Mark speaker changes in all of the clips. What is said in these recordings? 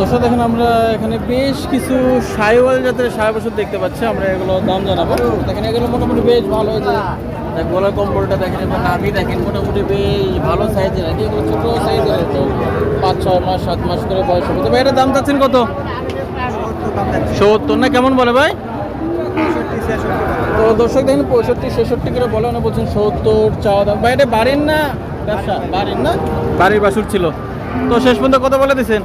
Speaker 1: দর্শক, দেখেন আমরা এখানে বেশ কিছু সাইওয়াল জাতের সারা বছর দেখতে পাচ্ছি। আমরা এগুলো দাম জানাব। দেখেন, এগুলো মোটামুটি বেশ ভালো হয়েছে। গলার কম্বলটা দেখেন, এবং নাভি দেখেন, মোটামুটি বেশ ভালো সাইজের আর কি। এগুলো ছোটো সাইজের তো পাঁচ, ছয় মাস, সাত মাস করে বয়স হবে। তবে এটা দাম চাচ্ছেন কত? সত্তর না? কেমন বলে ভাই? তো দর্শক, দেখেন, পঁয়ষট্টি, ছেষট্টি করে বলে ওনা বলছেন সত্তর, চাওয়া দাম। ভাই, এটা বাড়ির না ব্যবসা? বাড়ির না? বাড়ির বাসুর ছিল। তো শেষ পর্যন্ত কত বলে দিছেন?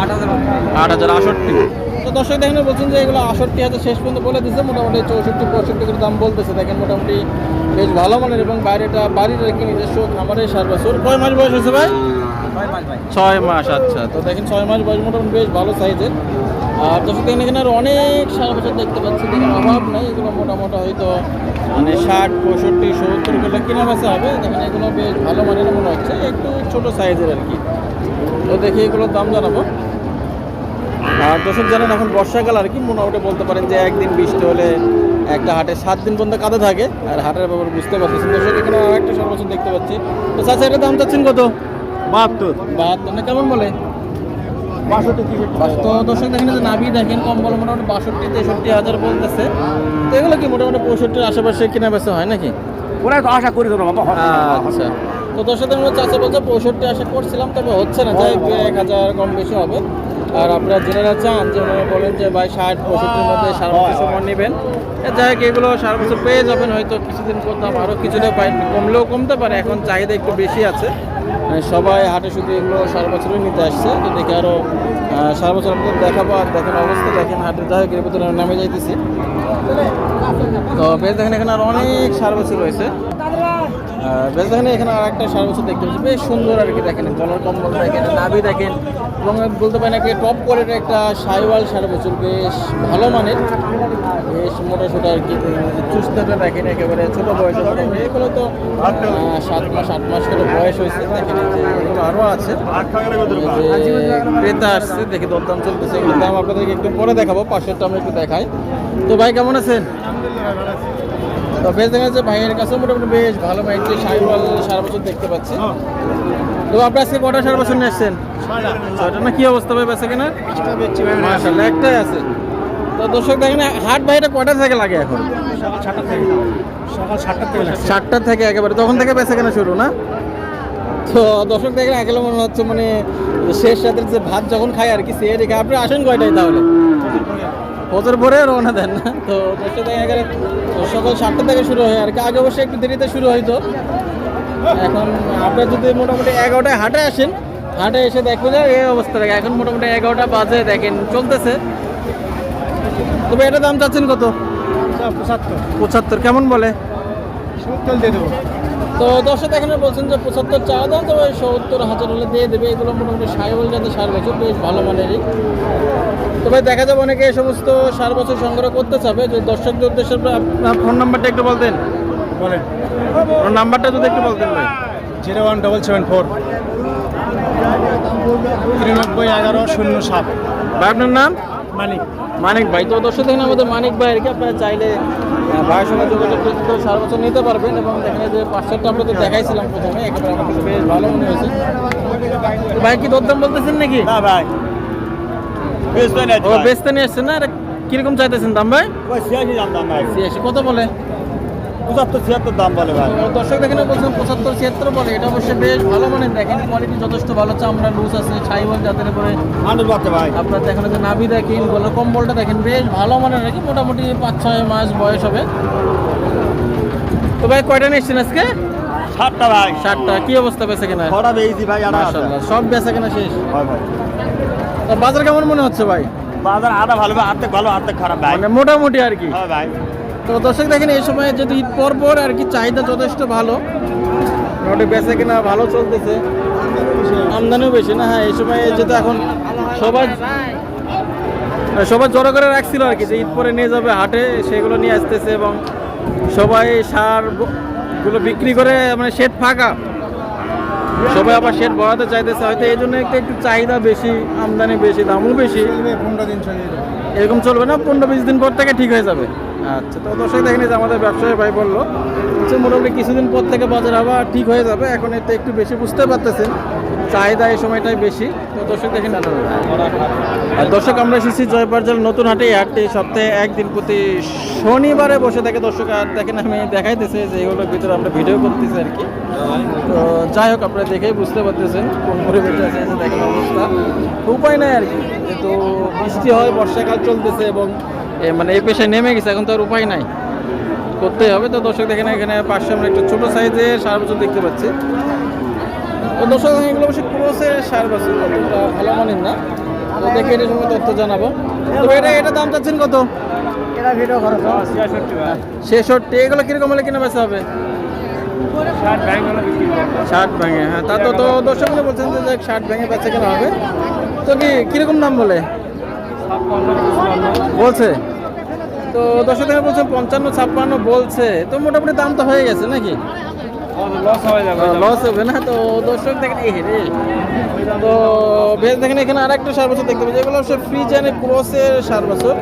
Speaker 2: আট হাজার
Speaker 1: আষট্টি তো দর্শক দেখেন বলছেন যে এগুলো আষট্টি হাজার শেষ পর্যন্ত বলে দিচ্ছে মোটামুটি চৌষট্টি পঁয়ষট্টি করে দাম বলতেছে। দেখেন মোটামুটি বেশ ভালো মানের এবং বাইরেটা বাড়ির আর কি নিজস্ব খামারের সার বছর কয় মাস বয়স হয়েছে ভাই?
Speaker 2: ছয় মাস ভাই।
Speaker 1: ছয় মাস আচ্ছা। তো দেখেন ছয় মাস বয়স মোটামুটি বেশ ভালো সাইজের। আর দর্শক দেখেন এখানে আর অনেক সারা বছর দেখতে পাচ্ছি। দেখেন অভাব নাই এগুলো মোটামোটা হয়তো মানে ষাট পঁয়ষট্টি সত্তর করে কিনা বেচা হবে। দেখেন এগুলো বেশ ভালো মানের মনে হচ্ছে একটু ছোট সাইজের আর কি। তো দেখি এগুলোর দাম জানাব। আর দর্শক জানেন এখন বর্ষাকাল আর কি মোটামুটি বলতে পারেন যে একদিন বৃষ্টি হলে একটা হাটে সাত দিন পর্যন্ত কাদা থাকে আর হাটের ব্যাপার বুঝতে পারতেছেন। দর্শক এখানে একটা সর্বোচ্চ দেখতে পাচ্ছি। তো চাচা এটা দাম চাচ্ছেন কত?
Speaker 2: বাহাত্তর।
Speaker 1: বাহাত্তর না কেমন বলে?
Speaker 2: বাষট্টি
Speaker 1: তো দর্শক দেখেন যে নাভি দেখেন কম বলে মোটামুটি বাষট্টি তেষট্টি হাজার বলতেছে। তো এগুলো কি মোটামুটি পঁয়ষট্টির আশেপাশে কিনা বেচা হয় নাকি?
Speaker 2: ওরাই তো আশা করি
Speaker 1: আচ্ছা। তো দর্শক আমরা চাষে বলছে পঁয়ষট্টি আশা করছিলাম তবে হচ্ছে না যাই এক হাজার কম বেশি হবে। আর আপনারা জেনারা চান যে ওনারা বলেন যে ভাই ষাট পঁয়ষট্টির মধ্যে সারা বছর সময় নেবেন। যাই হোক এগুলো সারা বছর পেয়ে যাবেন হয়তো কিছুদিন পর দাম আরও কিছুটা পাই কমলেও কমতে পারে এখন চাহিদা একটু বেশি আছে। মানে সবাই হাটে শুধু এগুলো সারা বছরই নিতে আসছে তো দেখে আরও সারা বছর আপনাদের দেখাবো আর দেখেন অবস্থা দেখেন হাটের যাই হোক এর ভিতরে নামে যাইতেছি। তো বেশ দেখেন এখানে আর অনেক সারা বছর রয়েছে। বেশ দেখেন এখানে আর একটা সারা বছর দেখতে পাচ্ছি। বেশ সুন্দর আর কি দেখেন কলার কম্বল দেখেন, নাভি দেখেন এবং বলতে পারেন একটা টপ কোয়ালিটির একটা সাইওয়াল সারা বছর। বেশ ভালো মানের, বেশ মোটা আর কি চুস্তটা দেখেন একেবারে ছোটো বয়সে। এগুলো তো সাত মাস, আট মাস করে বয়স হয়েছে। দেখেন এগুলো আরও আছে। যে ক্রেতা আসছে, দেখি দরদাম চলতেছে। এগুলোর দাম আপনাদেরকে একটু পরে দেখাবো, পাশেরটা আমরা একটু দেখাই। তো ভাই, কেমন আছেন? তো বেশ দেখা যাচ্ছে ভাইয়ের কাছে মোটামুটি বেশ ভালো সারা বছর দেখতে পাচ্ছি। তো আপনি আজকে কটা সারা বছর নিয়ে ছয়টা না কি অবস্থা ভাই বেঁচে কিনা? মাশাল্লাহ একটাই আছে। তো দর্শক দেখেন হাট ভাইটা কটা থেকে লাগে এখন?
Speaker 2: সকাল সাতটা থেকে
Speaker 1: সাতটার থেকে একেবারে তখন থেকে বেঁচে কেনা শুরু না? তো দর্শক দেখেন একেবারে মনে হচ্ছে মানে শেষ রাতের যে ভাত যখন খায় আর কি সে রেখে আপনি আসেন কয়টায় তাহলে? বছর পরে রওনা দেন তো দেখেন এখানে সকাল সাতটা থেকে শুরু হয় আর কি আগে অবশ্যই একটু দেরিতে শুরু হয়তো এখন আপনার যদি মোটামুটি এগারোটায় হাটে আসেন হাটে এসে দেখবেন যে এই অবস্থা। থাকে এখন মোটামুটি এগারোটা বাজে দেখেন চলতেছে। তবে এটা দাম চাচ্ছেন কত?
Speaker 2: পঁচাত্তর।
Speaker 1: পঁচাত্তর কেমন বলে?
Speaker 2: সত্তর দিয়ে দেবো।
Speaker 1: তো দর্শক এখানে বলছেন যে পঁচাত্তর চাওয়া দাম তবে সত্তর হাজার হলে দিয়ে দেবে। এগুলো মোটামুটি সাইবল যাতে সার বছর বেশ ভালো মানেরই তবে দেখা যাবে অনেকে এই সমস্ত সার বছর সংগ্রহ করতে চাবে। যে দর্শকদের উদ্দেশ্যে আপনার ফোন নাম্বারটা একটু বলতেন।
Speaker 2: বলেন।
Speaker 1: নাম্বারটা যদি একটু বলতেন ভাই।
Speaker 2: Zero one double seven four. তিরানব্বই এগারো শূন্য সাত।
Speaker 1: ভাই আপনার নাম?
Speaker 2: মানিক।
Speaker 1: মানিক ভাই। তো দর্শক দেখেন আমাদের মানিক ভাই আর কি। আপনারা চাইলে ভাইয়ের সঙ্গে যোগাযোগ করে কিন্তু বছর নিতে পারবেন এবং এখানে যে পাঁচশোটা আপনাদের দেখাইছিলাম প্রথমে একেবারে আমার কাছে বেশ ভালো মনে হয়েছে। ভাই কি দরদাম বলতেছেন নাকি?
Speaker 2: না ভাই।
Speaker 1: ও বেচতে নিয়ে আসছেন না? আর কীরকম চাইতেছেন দাম ভাই?
Speaker 2: ছিয়াশি দাম দাম ভাই।
Speaker 1: ছিয়াশি কত বলে?
Speaker 2: পঁচাত্তর ছিয়াত্তর দাম বলে ভাই।
Speaker 1: দর্শক দেখেন বলছেন পঁচাত্তর ছিয়াত্তর বলে এটা অবশ্যই বেশ ভালো মানে দেখেন কোয়ালিটি যথেষ্ট ভালো চামড়া লুজ আছে ছাইবল যাদের উপরে।
Speaker 2: আনন্দ পাচ্ছে ভাই।
Speaker 1: আপনার দেখেন যে নাভি দেখেন গলার কম্বলটা দেখেন বেশ ভালো মানের নাকি মোটামুটি পাঁচ ছয় মাস বয়স হবে। তো ভাই কয়টা নিচ্ছেন আজকে?
Speaker 2: সাতটা ভাই।
Speaker 1: ষাটটা কি অবস্থা বেচে কেনা?
Speaker 2: ছটা বেশি ভাই
Speaker 1: মাশাআল্লাহ, সব বেচা কেনা শেষ।
Speaker 2: হয় ভাই।
Speaker 1: তো বাজার কেমন মনে হচ্ছে ভাই?
Speaker 2: বাজার আধা ভালো আর্ধেক ভালো আর্ধেক খারাপ ভাই।
Speaker 1: মানে মোটামুটি আর কি।
Speaker 2: হয় ভাই।
Speaker 1: তো দর্শক দেখেন, এই সময় যদি ঈদ পর পর আর কি চাহিদা যথেষ্ট ভালো, মোটামুটি বেচে কিনা ভালো চলতেছে, আমদানিও বেশি না হ্যাঁ এই সময় যেহেতু এখন সবাই সবাই জড়ো করে রাখছিল আর কি, যে ঈদ পরে নিয়ে যাবে হাটে, সেগুলো নিয়ে আসতেছে এবং সবাই সার ব- গুলো বিক্রি করে মানে শেড ফাঁকা। সবাই আবার শেড বড়াতে চাইতেছে, হয়তো এই জন্য একটু চাহিদা বেশি, আমদানি বেশি, দামও বেশি। এরকম চলবে না, পনেরো বিশ দিন পর থেকে ঠিক হয়ে যাবে। আচ্ছা তো দর্শক দেখেন যে আমাদের ব্যবসায়ী ভাই বলল হচ্ছে মোটামুটি কিছুদিন পর থেকে বাজার আবার ঠিক হয়ে যাবে, এখন এটা একটু বেশি বুঝতে পারতেছেন, চাহিদা এই সময়টাই বেশি, তো দর্শক দেখেন, আর দর্শক আমরা এসেছি জয়পারজাল নতুন হাটে হাটটি সপ্তাহে একদিন প্রতি শনিবারে বসে থাকে দর্শক, আর দেখেন আমি দেখাইতেছি যে এগুলোর ভিতরে আমরা ভিডিও করতেছি আর কি। তো যাই হোক, আপনারা দেখেই বুঝতে পারতেছেন কোন পরিবেশে আছে দেখেন অবস্থা। উপায় নাই আর কি, যেহেতু বৃষ্টি হয়, বর্ষাকাল চলতেছে এবং মানে এই পেশায় নেমে গেছে এখন তো আর উপায় নাই। করতেই হবে। তো দর্শক দেখেন এখানে পাশে আমরা একটা ছোটো সাইজের সার বছর দেখতে পাচ্ছি। তো দর্শক দেখেন এগুলো অবশ্যই ক্রোসের সার বছর ভালো মানের না। তো দেখে এটার সময় তথ্য জানাব। তো এটা এটা দাম চাচ্ছেন কত?
Speaker 2: এটা
Speaker 1: ছেষট্টি। এগুলো কীরকম হলে কিনা বেচা হবে?
Speaker 2: ষাট
Speaker 1: ভেঙে হ্যাঁ তা তো তো দর্শক বলছেন যে ষাট ভেঙে বেচা কেনা হবে। তো কি কীরকম দাম বলে? বলছে? তো দর্শক দেখে বলছেন পঞ্চান্ন ছাপ্পান্ন বলছে। তো মোটামুটি দাম তো হয়ে গেছে নাকি?
Speaker 2: লস হয়ে
Speaker 1: হবে না? তো দর্শক দেখেন এই রে। তো বেশ দেখেন এখানে আর একটা সার বছর দেখতে পাচ্ছি। এগুলো হচ্ছে ফ্রিজ এনে ক্রসের সার বছর।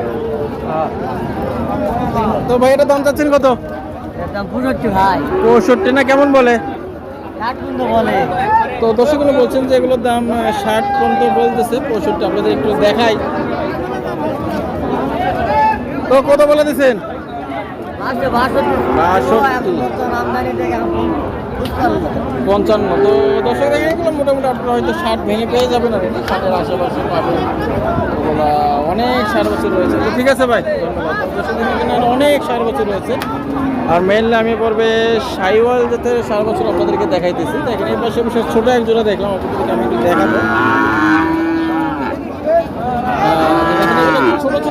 Speaker 1: তো ভাই এটা দাম চাচ্ছেন কত?
Speaker 3: একদম পঁয়ষট্টি ভাই।
Speaker 1: পঁয়ষট্টি না কেমন বলে?
Speaker 3: বলে।
Speaker 1: তো দর্শকগুলো বলছেন যে এগুলোর দাম ষাট পর্যন্ত বলতেছে পঁয়ষট্টি। আপনাদের একটু দেখাই। তো কত বলে দিচ্ছেন।
Speaker 3: এখন এখন।
Speaker 1: পঞ্চান্ন। তো দেখেন এগুলো মোটামুটি আপনারা হয়তো ষাট ভেঙে পেয়ে যাবেন আর ষাটের আশেপাশে পাবেন। অনেক সার বছর রয়েছে। তো ঠিক আছে ভাই ধন্যবাদ। এখানে অনেক সার বছর রয়েছে। আর মেনলি আমি পড়বে সাইওয়াল জাতের সার বছর আপনাদেরকে দেখাইতেছি। দেখেন এই পাশে ছোটো এক জোড়া দেখলাম আপনাদেরকে আমি একটু দেখাবো আহ, দেখেন এগুলো একটু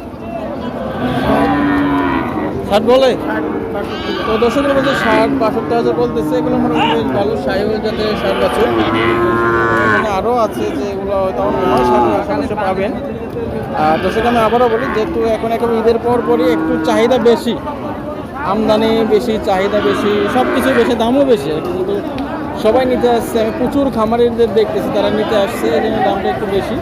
Speaker 1: ষাট বলে? তো দর্শকের মধ্যে ষাট বাষট্টি হাজার বলতেছে এগুলো মোটামুটি বেশ ভালো সাইজ যাতে ষাট বছর। আরও আছে যে এগুলো হয়তো আমার মনে হয় পাবেন। আর দর্শক আমি আবারও বলি যেহেতু এখন এখন ঈদের পর পরই একটু চাহিদা বেশি আমদানি বেশি চাহিদা বেশি সব কিছু বেশি দামও বেশি কিন্তু সবাই নিতে আসছে আমি প্রচুর খামারিদের দেখতেছি তারা নিতে আসছে এই জন্য দামটা একটু বেশি।